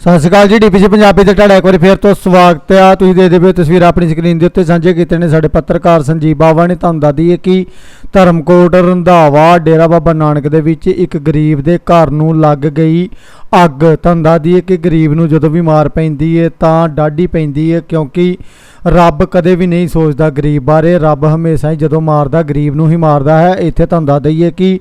ਸਤਿ ਸ਼੍ਰੀ ਅਕਾਲ ਜੀ ਡੀਪੀਸੀ ਪੰਜਾਬੀ ਤੇ ਤੁਹਾਡਾ ਇੱਕ ਵਾਰੀ ਫੇਰ ਤੋਂ ਸਵਾਗਤ ਹੈ। ਤੁਸੀਂ ਦੇਖਦੇ ਪਏ ਹੋ ਤਸਵੀਰ ਆਪਣੀ ਸਕਰੀਨ ਦੇ ਉੱਤੇ ਸਾਂਝੇ ਕੀਤੇ ਨੇ ਸਾਡੇ ਪੱਤਰਕਾਰ ਸੰਜੀਵ ਬਾਵਾ ਨੇ ਤੁਹਾਨੂੰ ਦੱਸ ਦਈਏ ਕਿ ਧਰਮਕੋਟ ਰੰਧਾਵਾ, ਡੇਰਾ ਬਾਬਾ ਨਾਨਕ ਦੇ ਵਿੱਚ ਇੱਕ ਗਰੀਬ ਦੇ ਘਰ ਨੂੰ ਲੱਗ ਗਈ ਅੱਗ। ਤੁਹਾਨੂੰ ਦੱਸ ਦਈਏ ਕਿ ਗਰੀਬ ਨੂੰ ਜਦੋਂ ਵੀ ਮਾਰ ਪੈਂਦੀ ਹੈ ਤਾਂ ਡਾਢੀ ਪੈਂਦੀ ਹੈ ਕਿਉਂਕਿ ਰੱਬ ਕਦੇ ਵੀ ਨਹੀਂ ਸੋਚਦਾ ਗਰੀਬ ਬਾਰੇ। ਰੱਬ ਹਮੇਸ਼ਾ ਹੀ ਜਦੋਂ ਮਾਰਦਾ ਗਰੀਬ ਨੂੰ ਹੀ ਮਾਰਦਾ ਹੈ। ਇੱਥੇ ਤੁਹਾਨੂੰ ਦੱਸ ਦਈਏ ਕਿ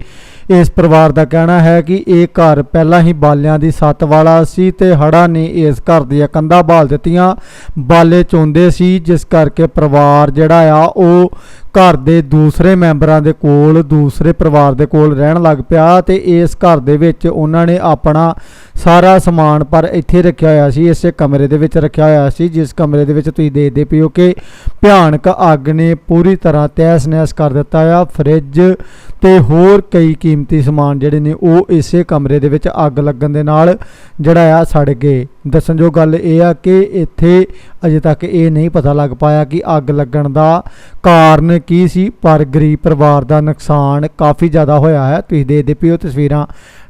ਇਸ ਪਰਿਵਾਰ ਦਾ ਕਹਿਣਾ ਹੈ ਕਿ ਇਹ ਘਰ ਪਹਿਲਾਂ ਹੀ ਬਾਲਿਆਂ ਦੀ ਸੱਤ ਵਾਲਾ ਸੀ ਤੇ ਹੜਾ ਨੇ ਇਸ ਘਰ ਦੀਆਂ ਕੰਧਾਂ ਬਾਲ ਦਿੱਤੀਆਂ। ਬਾਲੇ ਚੋਂਦੇ ਸੀ, ਜਿਸ ਕਰਕੇ ਪਰਿਵਾਰ ਜਿਹੜਾ ਆ, ਉਹ ਘਰ ਦੇ ਦੂਸਰੇ ਮੈਂਬਰਾਂ ਦੇ ਕੋਲ, ਦੂਸਰੇ ਪਰਿਵਾਰ ਦੇ ਕੋਲ ਰਹਿਣ ਲੱਗ ਪਿਆ ਤੇ ਇਸ ਘਰ ਦੇ ਵਿੱਚ ਉਹਨਾਂ ਨੇ ਆਪਣਾ ਸਾਰਾ ਸਮਾਨ ਪਰ ਇੱਥੇ ਰੱਖਿਆ ਹੋਇਆ ਸੀ, ਇਸੇ ਕਮਰੇ ਦੇ ਵਿੱਚ ਰੱਖਿਆ ਹੋਇਆ ਸੀ, ਜਿਸ ਕਮਰੇ ਦੇ ਵਿੱਚ ਤੁਸੀਂ ਦੇਖਦੇ ਪਿਓ ਕਿ ਭਿਆਨਕ ਅੱਗ ਨੇ ਪੂਰੀ ਤਰ੍ਹਾਂ ਤਹਿਸ ਨਹਿਸ ਕਰ ਦਿੱਤਾ ਆ, ਫ੍ਰਿਜ ਤੇ ਹੋਰ ਕਈ ਕੀਮਤੀ ਸਮਾਨ ਜਿਹੜੇ ਨੇ ਉਹ ਇਸੇ ਕਮਰੇ ਦੇ ਵਿੱਚ ਅੱਗ ਲੱਗਣ ਦੇ ਨਾਲ ਜਿਹੜਾ ਆ ਸੜ ਗਏ। ਦੱਸਣਯੋਗ ਗੱਲ ਇਹ ਆ ਕਿ ਇੱਥੇ ਅਜੇ ਤੱਕ ਇਹ ਨਹੀਂ ਪਤਾ ਲੱਗ ਪਾਇਆ ਕਿ ਅੱਗ ਲੱਗਣ ਦਾ ਕਾਰਨ ਕੀ ਸੀ? ਪਰ ਗਰੀਬ ਪਰਿਵਾਰ ਦਾ ਨੁਕਸਾਨ ਕਾਫੀ ਜ਼ਿਆਦਾ ਹੋਇਆ ਹੈ। ਤੁਸੀਂ ਦੇਖਦੇ ਪਿਓ ਤਸਵੀਰਾਂ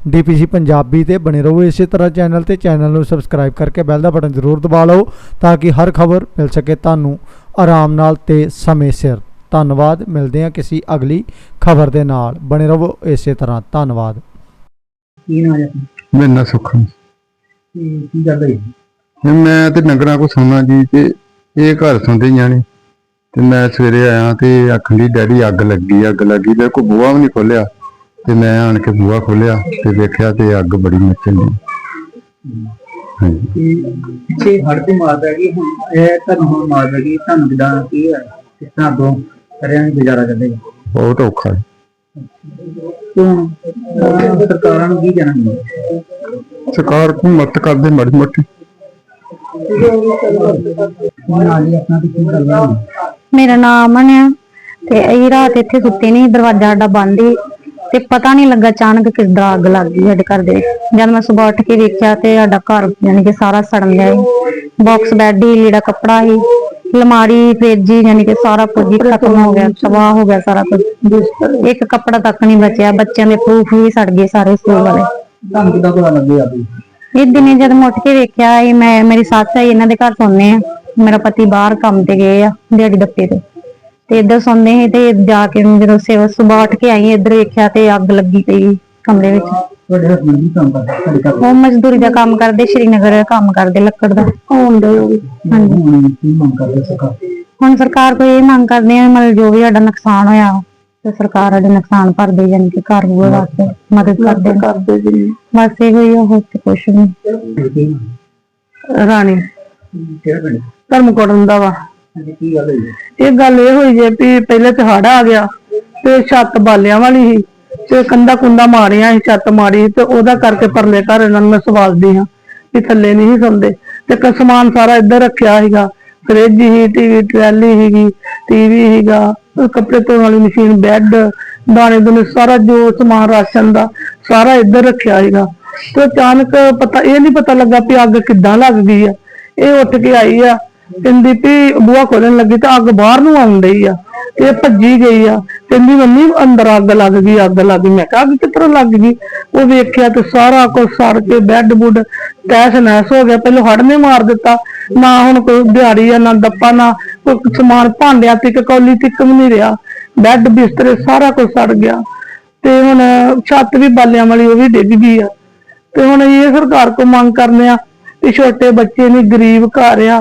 ਡੀਪੀਸੀ ਪੰਜਾਬੀ ਤੇ ਬਣੇ ਰਹੋ। ਇਸੇ ਤਰ੍ਹਾਂ ਚੈਨਲ ਤੇ ਚੈਨਲ ਨੂੰ ਸਬਸਕ੍ਰਾਈਬ ਕਰਕੇ ਬੈਲ ਦਾ ਬਟਨ ਜ਼ਰੂਰ ਦਬਾ ਲਓ ਤਾਂ ਕਿ ਹਰ ਖਬਰ ਮਿਲ ਸਕੇ ਤੁਹਾਨੂੰ ਆਰਾਮ ਨਾਲ ਤੇ ਸਮੇਂ ਸਿਰ। ਧੰਨਵਾਦ। ਮਿਲਦੇ ਹਾਂ ਕਿਸੇ ਅਗਲੀ ਖਬਰ ਦੇ ਨਾਲ। ਬਣੇ ਰਹੋ ਇਸੇ ਤਰ੍ਹਾਂ। ਧੰਨਵਾਦ। ਕੀ ਨਾ ਜੀ ਮੇਰਾ ਨਾਂ ਸੁਖਮ। ਕੀ ਕੀ ਗੱਲ ਹੁਣ ਮੈਂ ਤੇ ਨਗਰਾਂ ਕੋ ਸੌਣਾ ਜੀ ਤੇ ਇਹ ਘਰ ਹੀ ਜਾਣੇ ਤੇ ਮੈਂ ਸਵੇਰੇ ਆਇਆ ਤੇ ਆਖਣ ਦੀ ਡੈਡੀ ਅੱਗ ਲੱਗੀ ਅੱਗ ਲੱਗੀ। ਤੇ ਕੋ ਬੂਹਾ ਵੀ ਨਹੀਂ ਖੋਲਿਆ ਤੇ ਮੈਂ ਆਣ ਕੇ ਬੂਹਾ ਖੋਲਿਆ ਤੇ ਵੇਖਿਆ ਤੇ ਅੱਗ ਬੜੀ ਮੱਚਣ ਦੀ ਹਾਂਜੀ। ਕਿ ਪਿੱਛੇ ਹੜ ਤੇ ਮਾਰਦਾ ਕਿ ਹੁਣ ਇਹ ਤੁਹਾਨੂੰ ਹੁਣ ਮਾਰਦਾ ਕਿ ਤੁਹਾਨੂੰ ਕਿਦਾਂ ਕੀ ਹੈ ਕਿਸ ਤਰ੍ਹਾਂ ਦੋ ਕਰਿਆ ਨਹੀਂ ਗੁਜ਼ਾਰਾ ਕਰਦੇ ਬਹੁਤ ਔਖਾ ਹੈ। ਕਿਉਂ? ਅਹ ਸਰਕਾਰਾਂ ਨੂੰ ਕੀ ਕਹਿਣਾ ਚਾਹੀਦਾ ਸਰਕਾਰ ਕੋ ਮਤ ਕਰਦੇ ਮੜੀ ਮੋਟੀ। ਆਪਣਾ ਤੇ ਕੀ ਕਰਨਾ ਮੇਰਾ ਨਾਮ ਅਮਨ ਆ ਤੇ ਅਸੀਂ ਰਾਤ ਇੱਥੇ ਸੁੱਤੇ ਨਹੀਂ ਦਰਵਾਜ਼ਾ ਸਾਡਾ ਬੰਦ ਸੀ ਤੇ ਪਤਾ ਨਹੀਂ ਲੱਗਾ ਅਚਾਨਕ ਕਿੱਦਾਂ ਅੱਗ ਲੱਗ ਗਈ ਸਾਡੇ ਘਰ ਦੇ। ਜਦ ਮੈਂ ਸਵੇਰ ਉੱਠ ਕੇ ਵੇਖਿਆ ਤੇ ਸਾਡਾ ਘਰ ਯਾਨੀ ਕਿ ਸਾਰਾ ਸੜਨ ਗਿਆ ਬਾਕਸ ਬੈੱਡ ਹੀ ਲੀੜਾ ਕੱਪੜਾ ਹੀ ਅਲਮਾਰੀ ਫ੍ਰਿਜ ਹੀ ਯਾਨੀ ਕਿ ਸਾਰਾ ਕੁਝ ਹੀ ਖਤਮ ਹੋ ਗਿਆ ਤਬਾਹ ਹੋ ਗਿਆ ਸਾਰਾ ਕੁਝ। ਇੱਕ ਕੱਪੜਾ ਤੱਕ ਨਹੀਂ ਬਚਿਆ ਬੱਚਿਆਂ ਦੇ ਪ੍ਰੂਫ ਵੀ ਸੜ ਗਏ ਸਾਰੇ ਸਕੂਲ ਵਾਲੇ। ਤੁਹਾਨੂੰ ਕਿਦਾਂ ਪਤਾ ਇਹ ਦਿਨੇ ਜਦ ਮੈਂ ਉੱਠ ਕੇ ਵੇਖਿਆ ਇਹ ਮੈਂ ਮੇਰੀ ਸੱਸ ਹੈ ਇਹਨਾਂ ਦੇ ਘਰ ਸੌਂਦੇ ਆ। ਮੇਰਾ ਪਤੀ ਬਾਹਰ ਕੰਮ ਤੇ ਗਏ ਆ ਦਿਹਾੜੀ ਦੱਪੇ ਤੇ। ਤੇ ਇੱਧਰ ਸੌਂਦੇ ਸੀ ਤੇ ਜਾ ਕੇ ਜਦੋਂ ਸਵੇਰ ਸੁਬਾਹ ਉੱਠ ਕੇ ਆਈ ਇੱਧਰ ਵੇਖਿਆ ਤੇ ਅੱਗ ਲੱਗੀ ਪਈ ਕਮਰੇ ਵਿੱਚ। ਤੁਹਾਡੇ ਹਸਬੰਦ ਵੀ ਕੰਮ ਕਰਦੇ ਤੁਹਾਡੇ ਘਰ ਉਹ ਮਜ਼ਦੂਰੀ ਦਾ ਕੰਮ ਕਰਦੇ ਸ਼੍ਰੀਨਗਰ ਕੰਮ ਕਰਦੇ ਲੱਕੜ ਦਾ। ਹੁੰਦੇ ਉਹ ਵੀ। ਹਾਂਜੀ। ਹੁਣ ਕੀ ਮੰਗ ਕਰਦੇ ਸਰਕਾਰ? ਹੁਣ ਸਰਕਾਰ ਕੋਈ ਇਹ ਮੰਗ ਕਰਦੇ ਆ ਮਤਲਬ ਜੋ ਵੀ ਸਾਡਾ ਨੁਕਸਾਨ ਹੋਇਆ ਤੇ ਸਰਕਾਰ ਸਾਡੇ ਨੁਕਸਾਨ ਭਰਦੇ ਜਾਨੀ ਕਿ ਘਰ ਬੂਹੇ ਵਾਸਤੇ ਮਦਦ ਕਰਦੇ ਕਰਦੇ ਜੀ ਬਸ ਇਹੋ ਹੀ ਆ, ਹੋਰ ਤੇ ਕੁਛ ਨਹੀਂ ਰਾਣੀ। ਕਿਹੜਾ ਪਿੰਡ? ਧਰਮਕੋਟ ਹੁੰਦਾ ਵਾ। ਹਾਂਜੀ ਕੀ ਗੱਲ ਹੋਈ? ਇਹ ਗੱਲ ਇਹ ਹੋਈ ਜੇ ਵੀ ਪਹਿਲੇ ਤੇ ਹੜ ਆ ਗਿਆ ਤੇ ਛੱਤ ਬਾਲਿਆਂ ਵਾਲੀ ਸੀ ਤੇ ਕੰਦਾ ਕੁੰਦਾ ਮਾਰੀਆਂ ਸੀ ਛੱਤ ਮਾਰੀ ਤੇ ਉਹਦਾ ਕਰਕੇ ਪਰਲੇ ਘਰ ਇਹਨਾਂ ਨੂੰ ਮੈਂ ਸਵਾਲਦੀ ਹਾਂ ਵੀ ਥੱਲੇ ਨਹੀਂ ਸੀ ਸੌਂਦੇ। ਤੇ ਕ ਸਮਾਨ ਸਾਰਾ ਇੱਧਰ ਰੱਖਿਆ ਸੀਗਾ ਫ੍ਰਿਜ ਹੀ ਟੀਵੀ ਟਰੈਲੀ ਸੀਗੀ ਟੀਵੀ ਸੀਗਾ ਕੱਪੜੇ ਧੋਣ ਵਾਲੀ ਮਸ਼ੀਨ ਬੈੱਡ ਦਾਣੇ ਦੁਨੇ ਸਾਰਾ ਜੋ ਸਮਾਨ ਰਾਸ਼ਨ ਦਾ ਸਾਰਾ ਇੱਧਰ ਰੱਖਿਆ ਸੀਗਾ। ਤੇ ਅਚਾਨਕ ਪਤਾ ਇਹ ਨਹੀਂ ਪਤਾ ਲੱਗਾ ਵੀ ਅੱਗ ਕਿੱਦਾਂ ਲੱਗ ਗਈ ਆ। ਇਹ ਉੱਠ ਕੇ ਆਈ ਆ, ਕਹਿੰਦੀ ਵੀ ਬੂਹਾ ਖੋਲਣ ਲੱਗੀ ਤਾਂ ਅੱਗ ਬਾਹਰ ਨੂੰ ਆਉਣ ਡਈ ਆ, ਤੇ ਇਹ ਭੱਜੀ ਗਈ ਆ, ਕਹਿੰਦੀ ਮੰਮੀ ਅੰਦਰ ਅੱਗ ਲੱਗ ਗਈ, ਅੱਗ ਲੱਗ ਗਈ। ਮੈਂ ਕਿਹਾ, ਅੱਗ ਕਿੱਧਰੋਂ ਲੱਗ ਗਈ? ਉਹ ਵੇਖਿਆ ਤੇ ਸਾਰਾ ਕੁਝ ਸੜ ਕੇ ਬੈੱਡ ਬੁੱਡ ਤੈਸ ਨੈਸ ਹੋ ਗਿਆ, ਪਹਿਲਾਂ ਹੜ ਨੇ ਮਾਰ ਦਿੱਤਾ, ਨਾ ਹੁਣ ਕੋਈ ਦਿਹਾੜੀ ਆ, ਨਾ ਦੱਪਾ, ਨਾ ਕੋਈ ਸਮਾਨ, ਭਾਂਡਿਆਂ ਤੱਕ, ਕੌਲੀ ਤੱਕ ਵੀ ਨਹੀਂ ਰਿਹਾ। ਬੈੱਡ ਬਿਸਤਰੇ ਸਾਰਾ ਕੁਝ ਸੜ ਗਿਆ। ਤੇ ਹੁਣ ਛੱਤ ਵੀ ਬਾਲਿਆਂ ਵਾਲੀ, ਉਹ ਵੀ ਡਿੱਗ ਗਈ ਆ। ਤੇ ਹੁਣ ਇਹ ਸਰਕਾਰ ਕੋ ਮੰਗ ਕਰਨੇ ਆ ਕਿ ਛੋਟੇ ਬੱਚੇ ਨੇ ਗਰੀਬ ਘਰ ਆ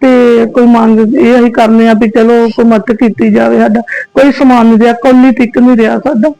ਤੇ ਕੋਈ ਮੰਗ ਇਹ ਅਸੀਂ ਕਰਨੇ ਆ ਵੀ ਚਲੋ ਕੋਈ ਮਦਦ ਕੀਤੀ ਜਾਵੇ ਸਾਡਾ, ਕੋਈ ਸਮਾਨ ਨਹੀਂ ਰਿਹਾ ਕੋਲੀ ਤੱਕ ਨਹੀਂ ਰਿਹਾ ਸਾਡਾ।